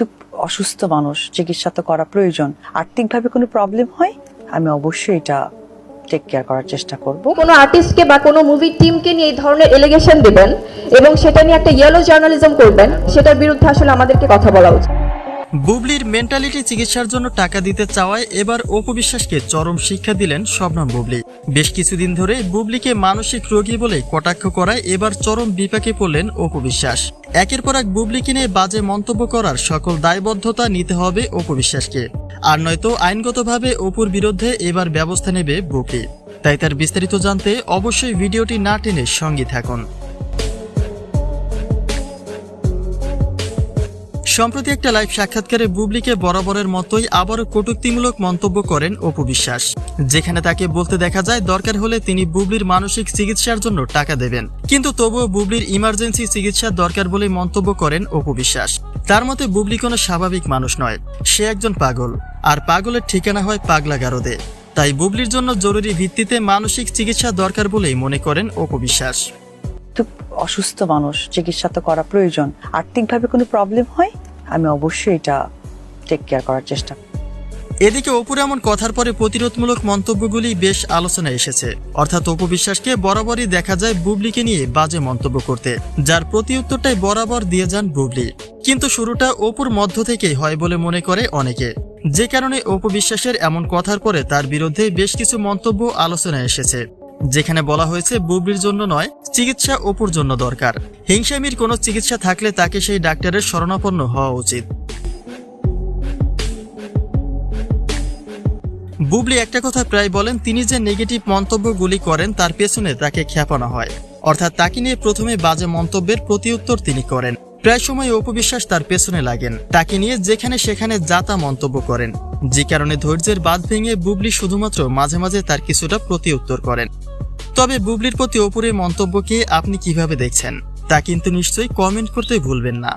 কিন্তু অসুস্থ মানুষ চিকিৎসা তো করা প্রয়োজন আর্থিকভাবে কোনো প্রবলেম হয়? আমি অবশ্যই এটা টেক কেয়ার করার চেষ্টা করব। কোনো আর্টিস্টকে বা কোনো মুভির টিমকে নিয়ে এই ধরনের এলিগেশন দেবেন এবং সেটা নিয়ে একটা ইয়েলো জার্নালিজম করবেন সেটার বিরুদ্ধে আসলে আমাদেরকে কথা বলা উচিত। বুবলির মেন্টালিটি চিকিৎসার জন্য টাকা দিতে চাওয়ায় এবার অপু বিশ্বাসকে চরম শিক্ষা দিলেন শবনম বুবলি। বেশ কিছুদিন ধরে বুবলিকে মানসিক রোগী বলে কটাক্ষ করায় এবার চরম বিপাকে পড়লেন অপু বিশ্বাস। একের পর এক বুবলিকে নিয়ে বাজে মন্তব্য করার সকল দায়বদ্ধতা নিতে হবে অপু বিশ্বাসকে আর নয়তো আইনগতভাবে অপুর বিরুদ্ধে এবার ব্যবস্থা নেবে বুবলি। তাই তার বিস্তারিত জানতে অবশ্যই ভিডিওটি না টেনে সঙ্গে থাকুন। সম্প্রতি একটা লাইভ সাক্ষাৎকারে বুবলিকে বরাবরের মতোই আবারও কটূক্তিমূলক মন্তব্য করেন অপু বিশ্বাস। যেখানে তাকে বলতে দেখা যায়, দরকার হলে তিনি বুবলির মানসিক চিকিৎসার জন্য টাকা দেবেন। কিন্তু তবুও বুবলির ইমার্জেন্সি চিকিৎসার দরকার বলে মন্তব্য করেন অপু বিশ্বাস। তার মতে, বুবলি কোনো স্বাভাবিক মানুষ নয়। সে একজন পাগল। আর পাগলের ঠিকানা হয় পাগলা গারদে। তাই বুবলির জন্য জরুরি ভিত্তিতে মানসিক চিকিৎসা দরকার বলেই মনে করেন অপু বিশ্বাস। কিন্তু অসুস্থ মানুষ, চিকিৎসা তো করা প্রয়োজন। আর্থিকভাবে কোনো প্রবলেম হয়? আমি অবশ্যই এটা টেক কেয়ার করার চেষ্টা করব। এদিকে অপুর এমন কথার পরে প্রতিরোধমূলক মন্তব্যগুলি বেশ আলোচনায় এসেছে। অর্থাৎ অপু বিশ্বাসকে বরাবরই দেখা যায় বুবলিকে নিয়ে বাজে মন্তব্য করতে, যার প্রতি উত্তরটাই বরাবর দিয়ে যান বুবলি। কিন্তু শুরুটা অপুর মধ্য থেকেই হয় বলে মনে করে অনেকে। যে কারণে অপু বিশ্বাসের এমন কথার পরে তার বিরুদ্ধে বেশ কিছু মন্তব্য আলোচনায় এসেছে। যেখানে বলা হয়েছে বুবলির জন্য নয়, চিকিৎসা অপুর জন্য দরকার। হিংসামির কোনো চিকিৎসা থাকলে তাকে সেই ডাক্তারের শরণাপন্ন হওয়া উচিত। বুবলি একটা কথা প্রায় বলেন, তিনি যে নেগেটিভ মন্তব্যগুলি করেন, তার পেছনে তাকে খ্যাপানো হয়। অর্থাৎ তাকে নিয়ে প্রথমে বাজে মন্তব্যের প্রতিউত্তর তিনি করেন। প্রায় সময় অপবিশ্বাস তার পেছনে লাগেন। তাকে নিয়ে যেখানে সেখানে যাতা মন্তব্য করেন। যে কারণে ধৈর্যের বাঁধ ভেঙে বুবলি শুধুমাত্র মাঝে মাঝে তার কিছুটা প্রতিউত্তর করেন। তবে বুবলির প্রতি অপুরের মন্তব্যকে আপনি কীভাবে দেখছেন, তা কিন্তু নিশ্চয়ই কমেন্ট করতে ভুলবেন না।